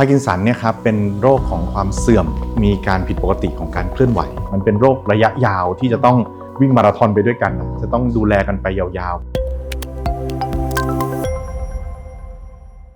าร์กินสันเนี่ยครับเป็นโรคของความเสื่อมมีการผิดปกติของการเคลื่อนไหว มันเป็นโรคระยะยาวที่จะต้องวิ่งมาราธอนไปด้วยกัน จะต้องดูแลกันไปยาว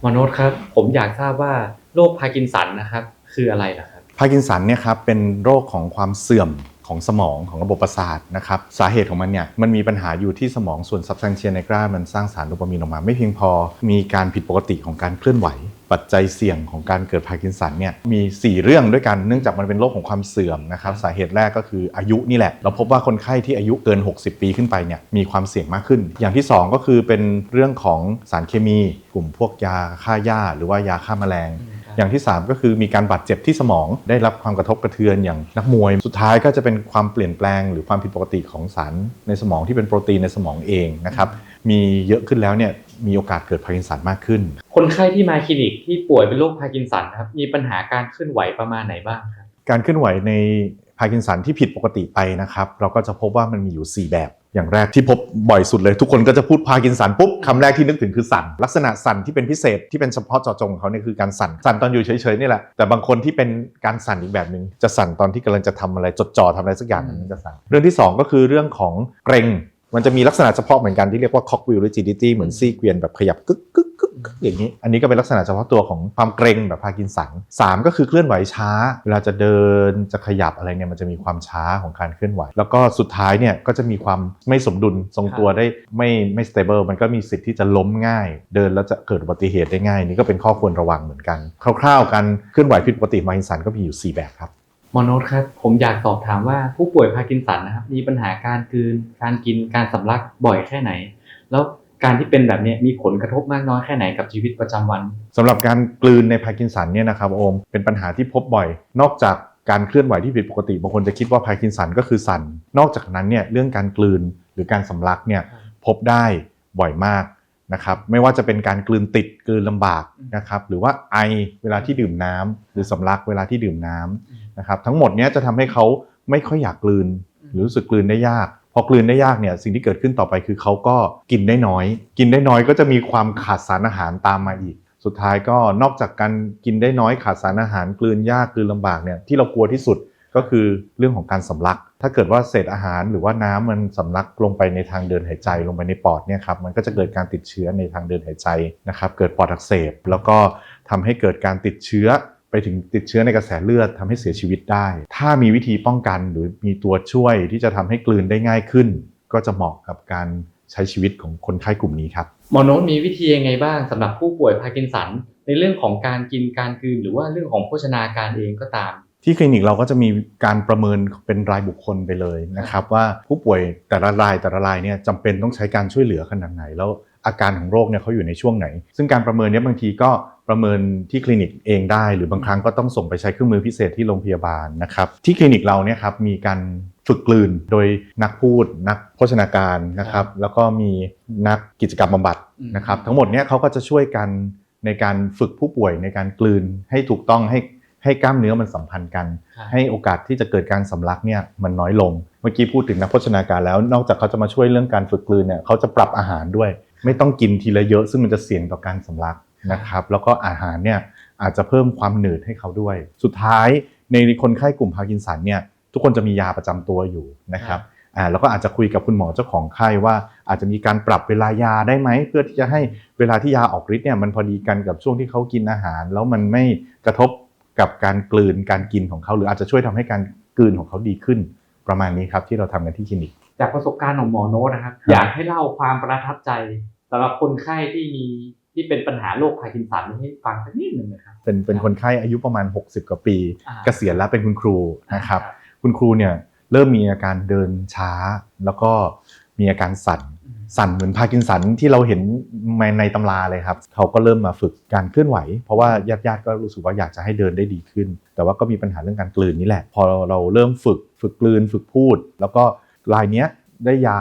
หมอโนตครับ ผมอยากทราบว่าโรคพาร์กินสันนะครับคืออะไรล่ะครับๆพาร์กินสันเนี่ยครับเป็นโรคของความเสื่อม ของสมองของระบบประสาทนะครับสาเหตุของมันเนี่ยมันมีปัญหาอยู่ที่สมองส่วน substantia nigra มันสร้างสารโดปามีนออกมาไม่เพียงพอ มีการผิดปกติของการเคลื่อนไหว ปัจจัยเสี่ยงของการเกิดพาร์กินสันเนี่ยมี 4 เรื่องด้วยกันเนื่องจากมันเป็นโรคของความเสื่อมนะครับสาเหตุแรกก็คืออายุนี่แหละ เราพบว่าคนไข้ที่อายุเกิน 60 ปีขึ้นไปเนี่ยมีความเสี่ยงมากขึ้น อย่างที่ 2 ก็คือเป็นเรื่องของสารเคมี กลุ่มพวกยาฆ่าหญ้าหรือว่ายาฆ่าแมลง อย่างที่ 3 ก็คือมีการบาดเจ็บที่สมองได้รับความกระทบกระเทือนอย่างนักมวย สุดท้ายก็จะเป็นความเปลี่ยนแปลง หรือความผิดปกติของสารในสมองที่เป็นโปรตีนในสมองเองนะครับมีเยอะขึ้นแล้วเนี่ยมีโอกาสเกิดพาร์กินสันมากขึ้น คนไข้ที่มาคลินิกที่ป่วยเป็นโรคพาร์กินสันครับมีปัญหาการเคลื่อนไหวประมาณไหนบ้างครับการเคลื่อนไหวในพาร์กินสันที่ผิดปกติไปนะครับ เราก็จะพบว่ามันมีอยู่ 4 แบบ อย่างแรกที่พบบ่อยสุดเลย ทุกคนก็จะพูดพากินสันปุ๊บคำแรกที่นึกถึงคือสันลักษณะสันที่เป็นพิเศษที่เป็นเฉพาะเจาะจงของเขาเนี่ยคือการสันสันตอนอยู่เฉยๆนี่แหละแต่บางคนที่เป็นการสันอีกแบบหนึ่งจะสันตอนที่กำลังจะทำอะไรจดจ่อทำอะไรสักอย่างนึงมันจะสันเรื่องที่สองก็คือเรื่องของเกรง มันจะมีลักษณะเฉพาะเหมือนกันที่เรียกว่า cogwheel rigidity เหมือนซี่เกวียนแบบขยับกึกกึกกึกกึกอย่างนี้ อันนี้ก็เป็นลักษณะเฉพาะตัวของความเกรงแบบพากินสันสามก็คือเคลื่อนไหวช้า เวลาจะเดินจะขยับอะไรเนี่ยมันจะมีความช้าของการเคลื่อนไหว แล้วก็สุดท้ายเนี่ยก็จะมีความไม่สมดุลทรงตัวได้ไม่ไม่ stable มันก็มีสิทธิ์ที่จะล้มง่าย เดินแล้วจะเกิดอุบัติเหตุได้ง่าย นี่ก็เป็นข้อควรระวังเหมือนกัน คร่าวๆการเคลื่อนไหวผิดปกติพาร์กินสันก็มีอยู่สี่แบบครับ มอโนตครับ ผมอยากสอบถามว่าผู้ป่วยพาร์กินสันนะครับ มีปัญหาการกลืน การกิน การสำลักบ่อยแค่ไหน แล้วการที่เป็นแบบเนี้ยมีผลกระทบมากน้อยแค่ไหนกับชีวิตประจำวันสำหรับการกลืนในพาร์กินสันเนี่ยนะครับโอมเป็นปัญหาที่พบบ่อย นอกจากการเคลื่อนไหวที่ผิดปกติบางคนจะคิดว่าพาร์กินสันก็คือสันนอกจากนั้นเนี่ยเรื่องการกลืนหรือการสำลักเนี่ยพบได้บ่อยมาก นะครับไม่ว่าจะเป็นการกลืนติดกลืนลำบากนะครับหรือว่าไอเวลาที่ดื่มน้ำหรือสำลักเวลาที่ดื่มน้ำนะครับทั้งหมดเนี้ยจะทำให้เขาไม่ค่อยอยากกลืน หรือรู้สึกกลืนได้ยาก พอกลืนได้ยากเนี่ยสิ่งที่เกิดขึ้นต่อไปคือเขาก็กินได้น้อย กินได้น้อยก็จะมีความขาดสารอาหารตามมาอีก สุดท้ายก็นอกจากการกินได้น้อยขาดสารอาหารกลืนยากกลืนลำบากเนี่ยที่เรากลัวที่สุด ก็คือเรื่องของการสำลัก ถ้าเกิดว่าเศษอาหารหรือว่าน้ำมันสำลักลงไปในทางเดินหายใจลงไปในปอดเนี่ยครับมันก็จะเกิดการติดเชื้อในทางเดินหายใจนะครับเกิดปอดอักเสบ แล้วก็ทำให้เกิดการติดเชื้อไปถึงติดเชื้อในกระแสเลือดทำให้เสียชีวิตได้ ถ้ามีวิธีป้องกันหรือมีตัวช่วยที่จะทำให้กลืนได้ง่ายขึ้น ก็จะเหมาะกับการใช้ชีวิตของคนไข้กลุ่มนี้ครับ หมอโน้ตมีวิธียังไงบ้างสำหรับผู้ป่วยพาร์กินสัน ในเรื่องของการกินการกลืนหรือว่าเรื่องของโภชนาการเองก็ตาม ที่คลินิกเราก็จะมีการประเมินเป็นรายบุคคลไปเลยนะครับว่าผู้ป่วยแต่ละรายแต่ละรายเนี่ยจำเป็นต้องใช้การช่วยเหลือขนาดไหน แล้วอาการของโรคเนี่ยเขาอยู่ในช่วงไหน ซึ่งการประเมินเนี้บางทีก็ประเมินที่คลินิกเองได้ หรือบางครั้งก็ต้องส่งไปใช้เครื่องมือพิเศษที่โรงพยาบาลนะครับที่คลินิกเราเนี่ยครับมีการฝึกกลืนโดยนักพูดนักโภชนาการนะครับแล้วก็มีนักกิจกรรมบำบัดนะครับทั้งหมดเนี่ยเขาก็จะช่วยกันในการฝึกผู้ป่วยในการกลืนให้ถูกต้องให้ ให้กล้ามเนื้อมันสัมพันธ์กันครับให้โอกาสที่จะเกิดการสำลักเนี่ยมันน้อยลง เมื่อกี้พูดถึงนักโภชนาการแล้ว นอกจากเขาจะมาช่วยเรื่องการฝึกกลืนเนี่ยเขาจะปรับอาหารด้วย ไม่ต้องกินทีละเยอะซึ่งมันจะเสี่ยงต่อการสำลักนะครับ แล้วก็อาหารเนี่ยอาจจะเพิ่มความหนืดให้เขาด้วย สุดท้ายในคนไข้กลุ่มพาร์กินสันเนี่ยทุกคนจะมียาประจำตัวอยู่นะครับอ่าแล้วก็อาจจะคุยกับคุณหมอเจ้าของไข้ว่า อาจจะมีการปรับเวลายาได้ไหม เพื่อที่จะให้เวลาที่ยาออกฤทธิ์เนี่ยมันพอดีกันกับช่วงที่เขากินอาหาร แล้วมันไม่กระทบ กับการกลืนการกินของเขาหรืออาจจะช่วยทำให้การกลืนของเขาดีขึ้น ประมาณนี้ครับที่เราทำกันที่คลินิก จากประสบการณ์ของหมอโน้ตนะครับครับอยากให้เล่าความประทับใจสำหรับคนไข้ที่มีที่เป็นปัญหาโรคพาร์กินสันให้ฟังสักนิดหนึ่งนะครับเป็นเป็นคนไข้อายุประมาณ 60 กว่าปีอ่าเกษียณแล้วเป็นคุณครูนะครับ คุณครูเนี่ยเริ่มมีอาการเดินช้า แล้วก็มีอาการสั่นอืม สั่นเหมือนพากินสันที่เราเห็นในในตำราเลยครับเขาก็เริ่มมาฝึกการเคลื่อนไหว เพราะว่าญาติญาติก็รู้สึกว่าอยากจะให้เดินได้ดีขึ้น แต่ว่าก็มีปัญหาเรื่องการกลืนนี่แหละ พอเราเริ่มฝึกฝึกกลืนฝึกพูด แล้วก็รายเนี้ยได้ยา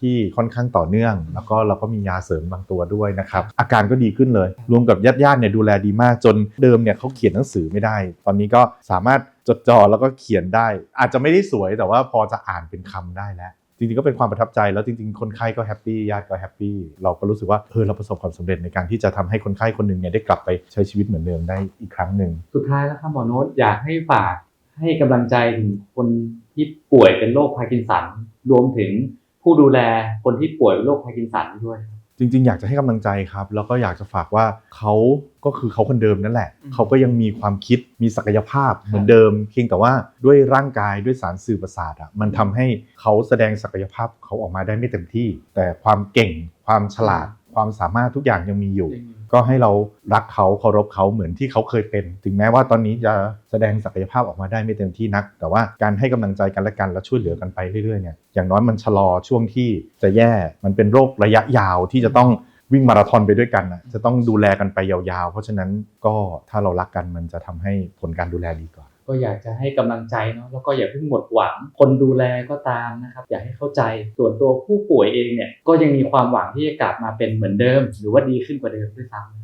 ที่ค่อนข้างต่อเนื่อง แล้วก็เราก็มียาเสริมบางตัวด้วยนะครับ อาการก็ดีขึ้นเลย รวมกับญาติญาติเนี่ยดูแลดีมากจนเดิมเนี่ยเขาเขียนหนังสือไม่ได้ ตอนนี้ก็สามารถจดจ่อแล้วก็เขียนได้ อาจจะไม่ได้สวยแต่ว่าพอจะอ่านเป็นคำได้แล้ว จริงๆก็เป็นความประทับใจแล้วจริงๆ คนไข้ก็แฮปปี้ญาติก็แฮปปี้เราก็รู้สึกว่าเออเราประสบความสำเร็จในการที่จะทำให้คนไข้คนหนึ่งเนี่ยได้กลับไปใช้ชีวิตเหมือนเดิมได้อีกครั้งหนึ่งสุดท้ายแล้วครับหมอโน้ตอยากให้ฝากให้กำลังใจถึงคนที่ป่วยเป็นโรคพาร์กินสันรวมถึงผู้ดูแลคนที่ป่วยเป็นโรคพาร์กินสันด้วย จริง ๆ อยากจะให้กำลังใจครับ แล้วก็อยากจะฝากว่าเขาก็คือเขาคนเดิมนั่นแหละอืมเขาก็ยังมีความคิดมีศักยภาพเหมือนเดิม เพียงแต่ว่าด้วยร่างกายด้วยสารสื่อประสาทอะมันทำให้เขาแสดงศักยภาพเขาออกมาได้ไม่เต็มที่ แต่ความเก่งความฉลาด ความสามารถทุกอย่างยังมีอยู่ ก็ให้เรารักเขาเคารพเขาเหมือนที่เขาเคยเป็น ถึงแม้ว่าตอนนี้จะแสดงศักยภาพออกมาได้ไม่เต็มที่นัก แต่ว่าการให้กำลังใจกันและกันและช่วยเหลือกันไปเรื่อยๆเนี่ยอย่างน้อยมันชะลอช่วงที่จะแย่มันเป็นโรคระยะยาวที่จะต้องวิ่งมาราธอนไปด้วยกันนะจะต้องดูแลกันไปยาวๆ เพราะฉะนั้นก็ถ้าเรารักกันมันจะทำให้ผลการดูแลดีกว่า ก็อยากจะให้กำลังใจเนาะแล้วก็อย่าเพิ่งหมดหวัง คนดูแลก็ตามนะครับอยากให้เข้าใจส่วนตัวผู้ป่วยเองเนี่ยก็ยังมีความหวังที่จะกลับมาเป็นเหมือนเดิม หรือว่าดีขึ้นกว่าเดิมด้วยซ้ำ